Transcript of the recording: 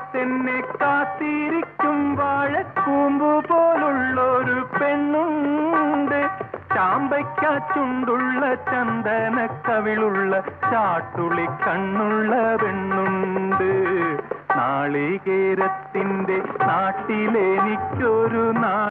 നോറ്റെന്നെ കാത്തിരിക്കും വാഴക്കൂമ്പു പോലുള്ളൊരു പെണ്ണുണ്ട്. ചാമ്പയ്ക്കാച്ചുണ്ടുള്ള ചന്ദന കവിളുള്ള ചാട്ടുളി കണ്ണുള്ള പെണ്ണുണ്ട്. നാളികേരത്തിന്റെ നാട്ടിലെനിക്കൊരു നാ